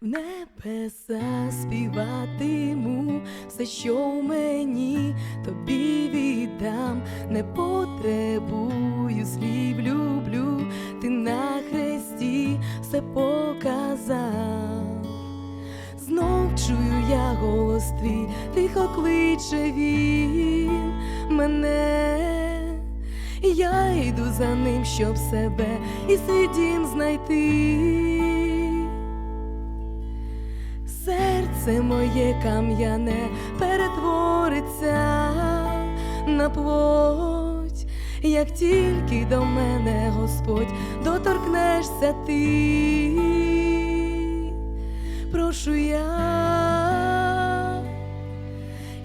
в небеса співатиму, все, що в мені, тобі віддам, не потребую слів, люблю, ти на хресті все показав. Знов чую я голос твій, тихо кличе він мене. Я йду за ним, щоб себе і свій дім знайти. Серце моє кам'яне перетвориться на плоть, як тільки до мене Господь доторкнешся ти, прошу я,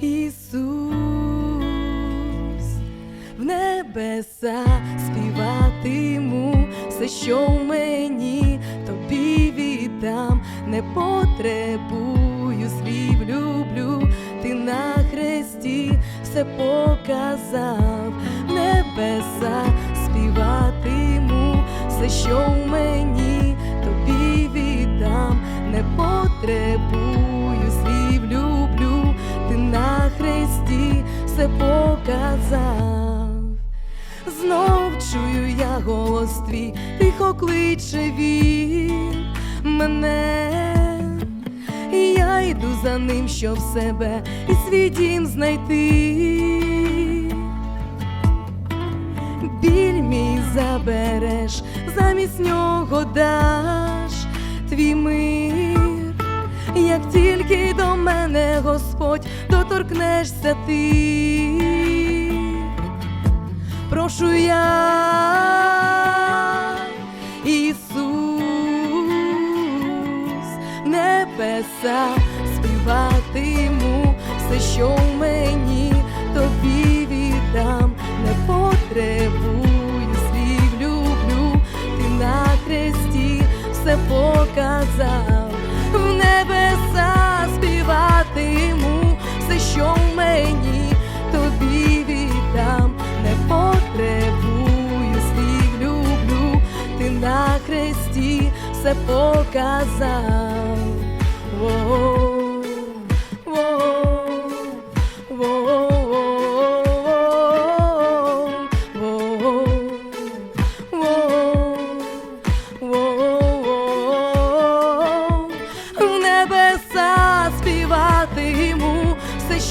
Ісус, в небеса співатиму все, що в мені, тобі віддам, не потребую все показав, небеса співатиму все, що в мені, тобі віддам, не потребую слів, люблю, ти на хресті все показав. Знов чую я голос твій, тихо кличе він мене, я йду за ним, щоб себе і свій дім знайти. Біль мій забереш, замість нього даш твій мир, як тільки до мене Господь доторкнешся ти прошу я, Ісус, небеса співатиму. Все, що в мені, тобі віддам, не потребую слів, люблю, ти на хресті все показав, в небеса співатиму. Все, що в мені, тобі віддам, не потребую слів, люблю, ти на хресті все показав. Воу,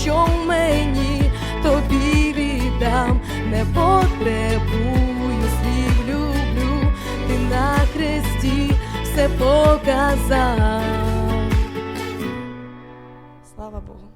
що мені, тобі віддам, не потребую слів, люблю, ти на хресті все показав. Слава Богу.